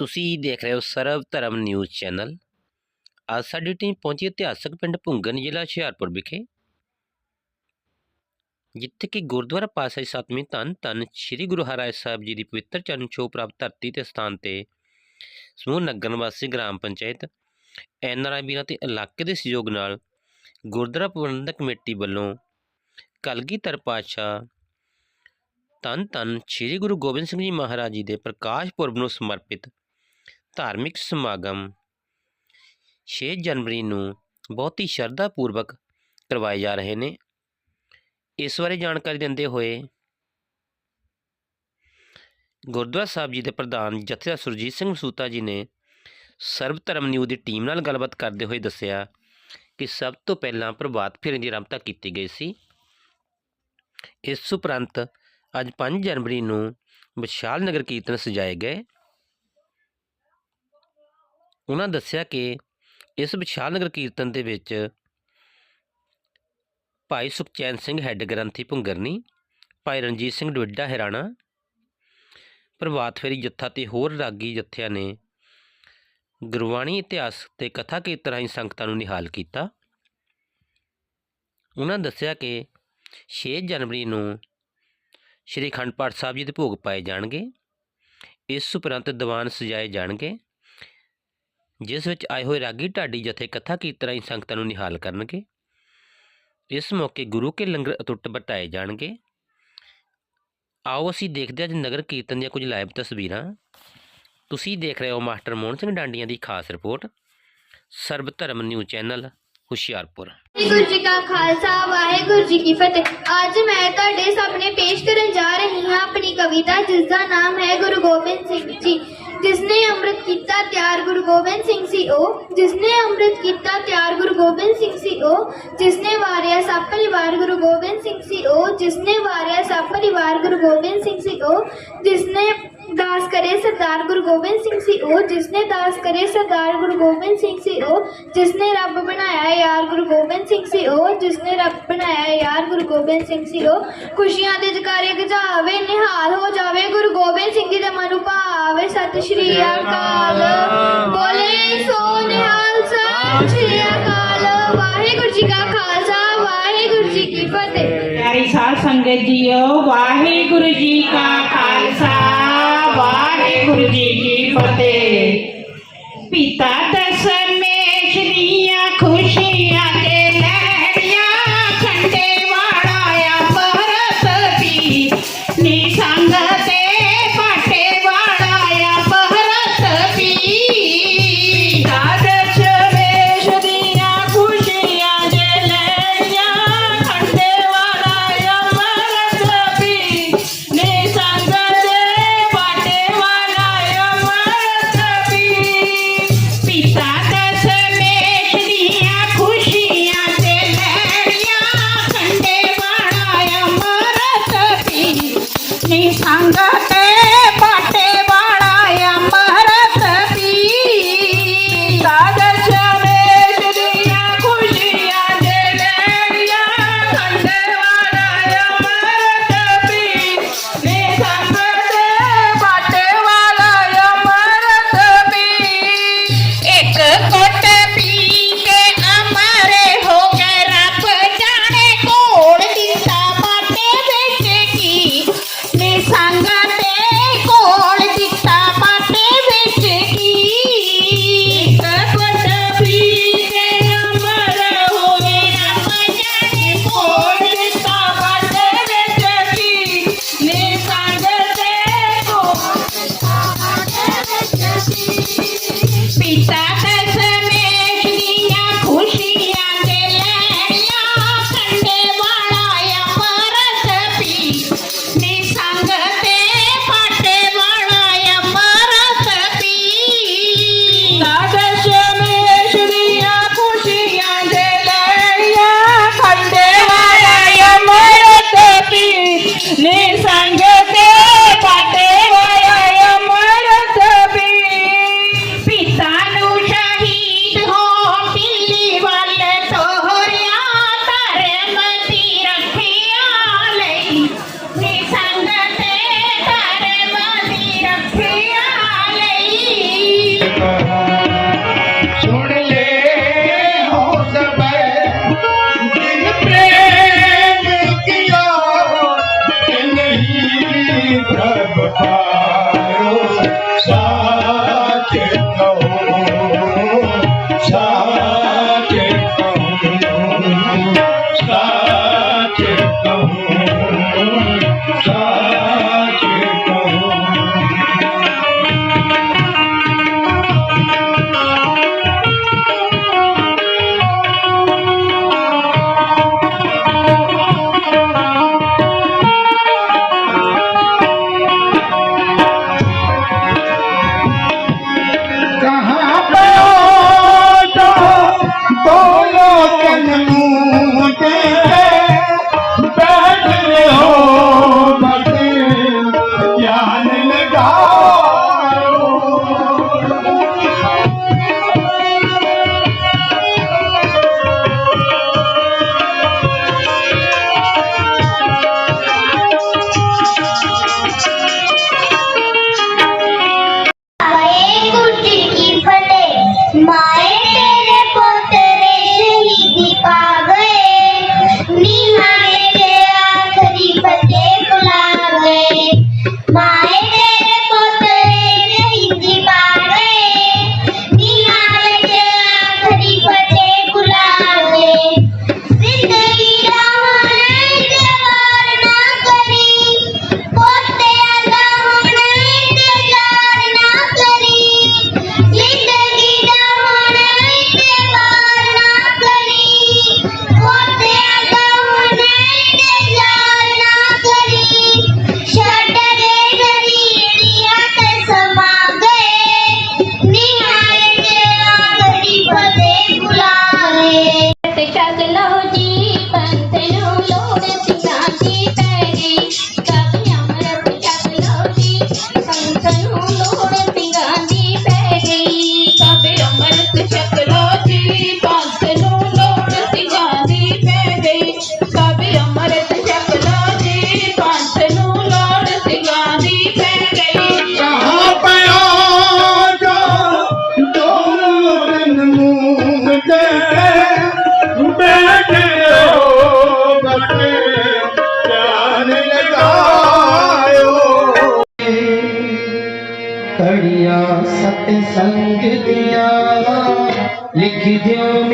ਤੁਸੀਂ ਦੇਖ ਰਹੇ ਹੋ ਸਰਵ ਧਰਮ ਨਿਊਜ਼ ਚੈਨਲ। ਅੱਜ ਸਾਡੀ ਟੀਮ ਪਹੁੰਚੀ ਇਤਿਹਾਸਕ ਪਿੰਡ ਭੁੰਗਨ ਜ਼ਿਲ੍ਹਾ ਹੁਸ਼ਿਆਰਪੁਰ ਵਿਖੇ। ਜਿੱਥੇ ਕਿ ਗੁਰਦੁਆਰਾ ਪਾਤਸ਼ਾਹੀ ਸਤਵੀਂ ਧੰਨ ਧੰਨ ਸ੍ਰੀ ਗੁਰੂ ਹਰਿਰਾਏ ਸਾਹਿਬ ਜੀ ਦੀ ਪਵਿੱਤਰ ਚਰਨ ਛੋਹ ਪ੍ਰਾਪਤ ਧਰਤੀ ਤੇ ਸਥਾਨ ਤੇ ਸਮੂਹ ਨਗਰ ਨਿਵਾਸੀ ਗ੍ਰਾਮ ਪੰਚਾਇਤ ਐਨਆਰਆਈ ਵੀਰਾਂ ਤੇ ਇਲਾਕੇ ਦੇ ਸਹਿਯੋਗ ਨਾਲ ਗੁਰਦੁਆਰਾ ਪ੍ਰਬੰਧਕ ਕਮੇਟੀ ਵੱਲੋਂ ਕਲਗੀਧਰ ਪਾਤਸ਼ਾਹ ਧੰਨ ਧੰਨ ਸ੍ਰੀ ਗੁਰੂ ਗੋਬਿੰਦ ਸਿੰਘ ਜੀ ਮਹਾਰਾਜ ਜੀ ਦੇ ਪ੍ਰਕਾਸ਼ ਪੁਰਬ ਨੂੰ ਸਮਰਪਿਤ ਧਾਰਮਿਕ ਸਮਾਗਮ 6 ਜਨਵਰੀ ਨੂੰ ਬਹੁਤ ਹੀ ਸ਼ਰਧਾ ਪੂਰਵਕ ਕਰਵਾਏ ਜਾ ਰਹੇ ਨੇ। ਇਸ ਬਾਰੇ ਜਾਣਕਾਰੀ ਦਿੰਦੇ ਹੋਏ ਗੁਰਦੁਆਰਾ ਸਾਹਿਬ ਜੀ ਦੇ ਪ੍ਰਧਾਨ ਜਥੇਦਾਰ ਸੁਰਜੀਤ ਸਿੰਘ ਸੂਤਾ ਜੀ ਨੇ ਸਰਬ ਧਰਮ ਨਿਊਜ਼ ਦੀ ਟੀਮ ਨਾਲ ਗੱਲਬਾਤ ਕਰਦੇ ਹੋਏ ਦੱਸਿਆ ਕਿ ਸਭ ਤੋਂ ਪਹਿਲਾਂ ਪ੍ਰਭਾਤ ਫੇਰੀ ਦੀ ਆਰੰਭਤਾ ਕੀਤੀ ਗਈ ਸੀ। ਇਸ ਉਪਰੰਤ ਅੱਜ 5 ਜਨਵਰੀ ਨੂੰ ਵਿਸ਼ਾਲ ਨਗਰ ਕੀਰਤਨ ਸਜਾਏ ਗਏ। ਉਹਨਾਂ ਦੱਸਿਆ ਕਿ ਇਸ ਵਿਸ਼ਾਲ ਨਗਰ ਕੀਰਤਨ ਦੇ ਵਿੱਚ ਭਾਈ ਸੁਖਚੈਨ ਸਿੰਘ ਹੈੱਡ ਗ੍ਰੰਥੀ ਭੁੰਗਰਨੀ, ਭਾਈ ਰਣਜੀਤ ਸਿੰਘ ਡੁੱਡਾ ਹਰਾਣਾ, ਪ੍ਰਭਾਤ ਫੇਰੀ ਜੱਥਾ ਤੇ ਹੋਰ ਰਾਗੀ ਜੱਥਿਆਂ ਨੇ ਗੁਰਬਾਣੀ ਇਤਿਹਾਸ ਤੇ ਕਥਾ ਕੀਰਤਨ ਰਾਹੀਂ ਸੰਗਤਾਂ ਨੂੰ ਨਿਹਾਲ ਕੀਤਾ। ਉਹਨਾਂ ਦੱਸਿਆ ਕਿ 6 ਜਨਵਰੀ ਨੂੰ ਸ਼੍ਰੀ ਅਖੰਡ ਪਾਠ ਸਾਹਿਬ ਜੀ ਦੇ ਭੋਗ ਪਾਏ ਜਾਣਗੇ। ਇਸ ਉਪਰੰਤ ਦੀਵਾਨ ਸਜਾਏ ਜਾਣਗੇ। ਜਿਸ ਵਿੱਚ ਆਏ ਹੋਏ ਰਾਗੀ ਢਾਡੀ ਜਥੇ ਕਥਾ ਕੀਰਤਨ ਰਾਹੀਂ ਸੰਗਤਾਂ ਨੂੰ ਨਿਹਾਲ ਕਰਨਗੇ? ਇਸ ਮੌਕੇ ਗੁਰੂ ਕੇ ਲੰਗਰ ਅਟੁੱਟ ਵਰਤਾਏ ਜਾਣਗੇ। ਆਓ ਅਸੀਂ ਦੇਖਦੇ ਹਾਂ ਅੱਜ ਨਗਰ ਕੀਰਤਨ ਦੀਆਂ ਕੁਝ ਲਾਈਵ ਤਸਵੀਰਾਂ। ਤੁਸੀਂ ਦੇਖ ਰਹੇ ਹੋ ਮਾਸਟਰ ਮੋਹਨ ਸਿੰਘ ਡਾਂਡੀਆਂ ਦੀ ਖਾਸ ਰਿਪੋਰਟ, ਸਰਬ ਧਰਮ ਨਿਊਜ਼ ਚੈਨਲ, ਹੁਸ਼ਿਆਰਪੁਰ। ਵਾਹਿਗੁਰੂ ਜੀ ਕਾ ਖਾਲਸਾ, ਵਾਹਿਗੁਰੂ ਜੀ ਕੀ ਫਤਿਹ। ਅੱਜ ਮੈਂ ਤੁਹਾਡੇ ਸਾਹਮਣੇ ਪੇਸ਼ ਕਰਨ ਜਾ ਰਹੀ ਹਾਂ ਆਪਣੀ ਕਵਿਤਾ ਜਿਸ ਦਾ ਨਾਮ ਹੈ ਗੁਰੂ ਗੋਬਿੰਦ ਸਿੰਘ ਜੀ। ਜਿਸਨੇ ਅੰਮ੍ਰਿਤ ਕੀਤਾ, ਤਿਆਰ ਗੁਰੂ ਗੋਬਿੰਦ ਸਿੰਘ ਸੀ ਉਹ। ਜਿਸਨੇ ਅੰਮ੍ਰਿਤ ਕੀਤਾ, ਤਿਆਰ ਗੁਰੂ ਗੋਬਿੰਦ ਸਿੰਘ ਸੀ ਉਹ। ਜਿਸਨੇ ਵਾਰਿਆ ਸਭ ਪਰਿਵਾਰ ਗੁਰੂ ਗੋਬਿੰਦ ਸਿੰਘ ਸੀ ਉਹ। ਜਿਸਨੇ ਵਾਰਿਆ ਸਭ ਪਰਿਵਾਰ ਗੁਰੂ ਗੋਬਿੰਦ ਸਿੰਘ ਸੀ ਉਹ। ਜਿਸਨੇ ਦਾਸ ਕਰੇ ਸਰਦਾਰ ਗੁਰੂ ਗੋਬਿੰਦ ਸਿੰਘ ਸੀ ਉਹ, ਜਿਸਨੇ ਦਾਸ ਕਰੇ ਸਰਦਾਰ ਗੁਰੂ ਗੋਬਿੰਦ ਸਿੰਘ ਸੀ ਉਹ, ਜਿਸਨੇ ਰੱਬ ਬਣਾਇਆ ਯਾਰ ਗੁਰੂ ਗੋਬਿੰਦ ਸਿੰਘ ਸੀ ਉਹ, ਜਿਸਨੇ ਰੱਬ ਬਣਾਇਆ ਯਾਰ ਗੁਰੂ ਗੋਬਿੰਦ ਸਿੰਘ ਸੀ ਉਹ, ਖੁਸ਼ੀਆਂ ਦੇ ਜਕਾਰੇ ਗਜਾਵੇ, ਨਿਹਾਲ ਹੋ ਜਾਵੇ ਗੁਰੂ ਗੋਬਿੰਦ ਸਿੰਘ ਜੀ ਦੇ ਮਨ ਭਾਵੇ। ਸਤਿ ਸ਼੍ਰੀ ਅਕਾਲ। ਬੋਲੇ ਸੋ ਨਿਹਾਲ ਸਤਿ ਸ਼੍ਰੀ ਅਕਾਲ। ਵਾਹਿਗੁਰੂ ਜੀ ਕਾ ਖਾਲਸਾ, ਵਾਹਿਗੁਰੂ ਜੀ ਕੀ ਫਤਿਹ। ਪਿਆਰੀ ਸਾਧ ਸੰਗਤ ਜੀਓ, ਵਾਹਿਗੁਰੂ ਜੀ ਕਾ ਖਾਲਸਾ। ਵਾਹਿਗੁਰੂ ਜੀ ਕੀ ਫਤਿਹ ਪਿਤਾ ਦਸ਼ਮੇਸ਼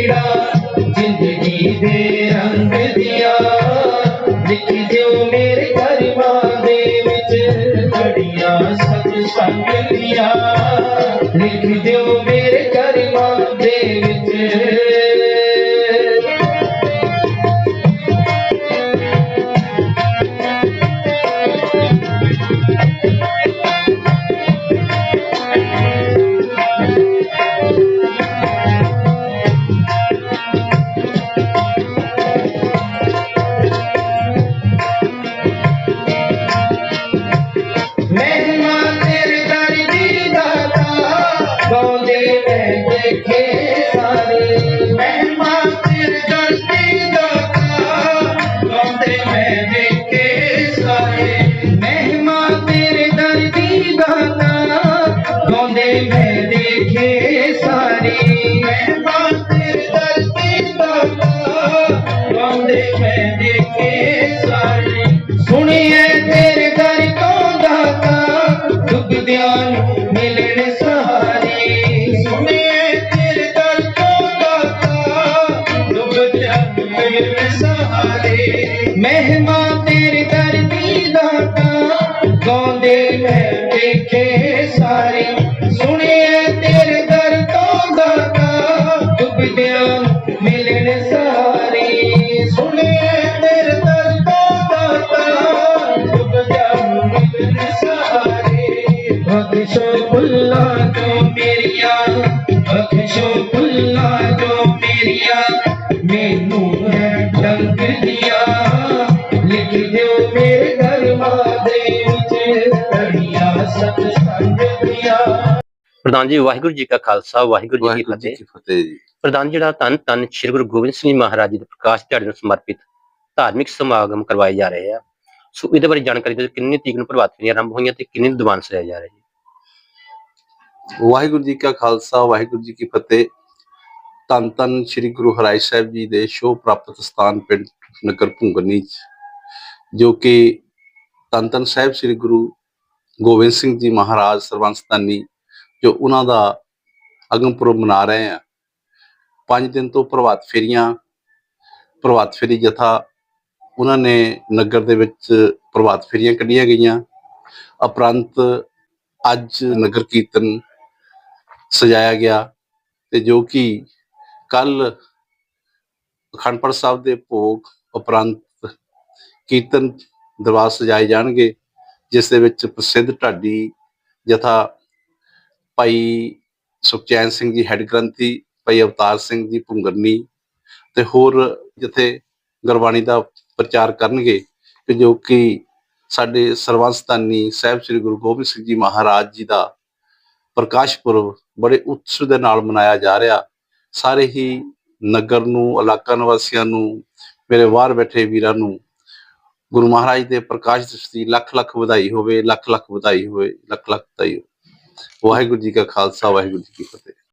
ਨੇ ਪੀੜਾ ਜ਼ਿੰਦਗੀ ਦੇ ਰੰਗ ਦੀਆਂ ਲਿਖ ਦਿਓ ਮੇਰੇ ਕਰਮਾਂ ਦੇ ਵਿੱਚ ਘੜੀਆਂ ਸਤ ਸੰਗ ਦੀਆਂ ਲਿਖ ਬਖਸ਼ੋ ਭੁੱਲਾ ਜੋ ਮੇਰੀਆਂ ਬਖਸ਼ੋ ਭੁੱਲਾ ਜੋ ਮੇਰੀਆਂ ਮੈਨੂੰ ਹੈ ਡੰਗ ਦੀਆਂ ਲਿਖ ਦਿਓ ਮੇਰੇ ਕਰਮਾਂ ਦੇ ਵਿੱਚ ਘੜੀਆਂ ਸਤ ਸੰਗ ਦੀਆਂ ਪ੍ਰਧਾਨ ਜੀ ਵਾਹਿਗੁਰੂ ਜੀ ਕਾ ਖਾਲਸਾ ਵਾਹਿਗੁਰੂ ਜੀ ਕੀ ਫਤਿਹ ਪ੍ਰਧਾਨ ਜਿਹੜਾ ਧੰਨ ਧੰਨ ਸ੍ਰੀ ਗੁਰੂ ਗੋਬਿੰਦ ਸਿੰਘ ਜੀ ਮਹਾਰਾਜ ਜੀ ਦੇ ਪ੍ਰਕਾਸ਼ ਦਿਹਾੜੇ ਨੂੰ ਸਮਰਪਿਤ ਧਾਰਮਿਕ ਸਮਾਗਮ ਕਰਵਾਏ ਜਾ ਰਹੇ ਆ ਸੋ ਇਹਦੇ ਬਾਰੇ ਜਾਣਕਾਰੀ ਦਿਓ ਕਿੰਨੀ ਤਰੀਕ ਨੂੰ ਪ੍ਰਭਾਤ ਫੇਰੀਆਂ ਆਰੰਭ ਹੋਈਆਂ ਤੇ ਕਿੰਨੇ ਦੀਵਾਨ ਸਜਾਏ ਜਾ ਰਹੇ ਵਾਹਿਗੁਰੂ ਜੀ ਕਾ ਖਾਲਸਾ, ਵਾਹਿਗੁਰੂ ਜੀ ਕੀ ਫਤਿਹ। ਧੰਨ ਧੰਨ ਸ੍ਰੀ ਗੁਰੂ ਹਰਿ ਸਾਹਿਬ ਜੀ ਦੇ ਸ਼ੋਅ ਪ੍ਰਾਪਤ ਸਥਾਨ ਪਿੰਡ ਨਗਰ ਭੁੰਗਨੀ ਚ ਜੋ ਕਿ ਧੰਨ ਧੰਨ ਸਾਹਿਬ ਸ੍ਰੀ ਗੁਰੂ ਗੋਬਿੰਦ ਸਿੰਘ ਜੀ ਮਹਾਰਾਜ ਸਰਬੰਸਤਾਨੀ ਜੋ ਉਹਨਾਂ ਦਾ ਅਗਮ ਪੁਰਬ ਮਨਾ ਰਹੇ ਆ। ਪੰਜ ਦਿਨ ਤੋਂ ਪ੍ਰਭਾਤ ਫੇਰੀਆਂ, ਪ੍ਰਭਾਤ ਫੇਰੀ ਜਥਾ, ਉਹਨਾਂ ਨੇ ਨਗਰ ਦੇ ਵਿੱਚ ਪ੍ਰਭਾਤ ਫੇਰੀਆਂ ਕੱਢੀਆਂ ਗਈਆਂ। ਉਪਰੰਤ ਅੱਜ ਨਗਰ ਕੀਰਤਨ ਸਜਾਇਆ ਗਿਆ ਤੇ ਜੋ ਕਿ ਕੱਲ ਅਖੰਡ ਸਾਹਿਬ ਦੇ ਭੋਗ ਉਪਰੰਤ ਕੀਰਤਨ ਦਰਬਾਰ ਸਜਾਏ ਜਾਣਗੇ, ਜਿਸ ਦੇ ਵਿੱਚ ਪ੍ਰਸਿੱਧ ਢਾਡੀ ਜਥਾ ਭਾਈ ਸੁਖਚੈਨ ਸਿੰਘ ਜੀ ਹੈੱਡ ਗ੍ਰੰਥੀ, ਭਾਈ ਅਵਤਾਰ ਸਿੰਘ ਜੀ ਭੁੰਗਰਨੀ ਤੇ ਹੋਰ ਜਿੱਥੇ ਗੁਰਬਾਣੀ ਦਾ ਪ੍ਰਚਾਰ ਕਰਨਗੇ ਕਿ ਜੋ ਕਿ ਸਾਡੇ ਸਰਵੰਸਤਾਨੀ ਸਾਹਿਬ ਸ੍ਰੀ ਗੁਰੂ ਗੋਬਿੰਦ ਸਿੰਘ ਜੀ ਮਹਾਰਾਜ ਜੀ ਦਾ ਪ੍ਰਕਾਸ਼ ਪੁਰਬ ਬੜੇ ਉਤਸਵ ਦੇ ਨਾਲ ਮਨਾਇਆ ਜਾ ਰਿਹਾ। ਸਾਰੇ ਹੀ ਨਗਰ ਨੂੰ, ਇਲਾਕਾ ਨਿਵਾਸੀਆਂ ਨੂੰ, ਮੇਰੇ ਬਾਹਰ ਬੈਠੇ ਵੀਰਾਂ ਨੂੰ ਗੁਰੂ ਮਹਾਰਾਜ ਦੇ ਪ੍ਰਕਾਸ਼ ਦਿਵਸ ਲੱਖ ਲੱਖ ਵਧਾਈ ਹੋਵੇ, ਲੱਖ ਲੱਖ ਵਧਾਈ ਹੋਵੇ, ਲੱਖ ਲੱਖ ਵਧਾਈ ਹੋਵੇ। ਵਾਹਿਗੁਰੂ ਜੀ ਕਾ ਖਾਲਸਾ, ਵਾਹਿਗੁਰੂ ਜੀ ਕੀ ਫਤਿਹ।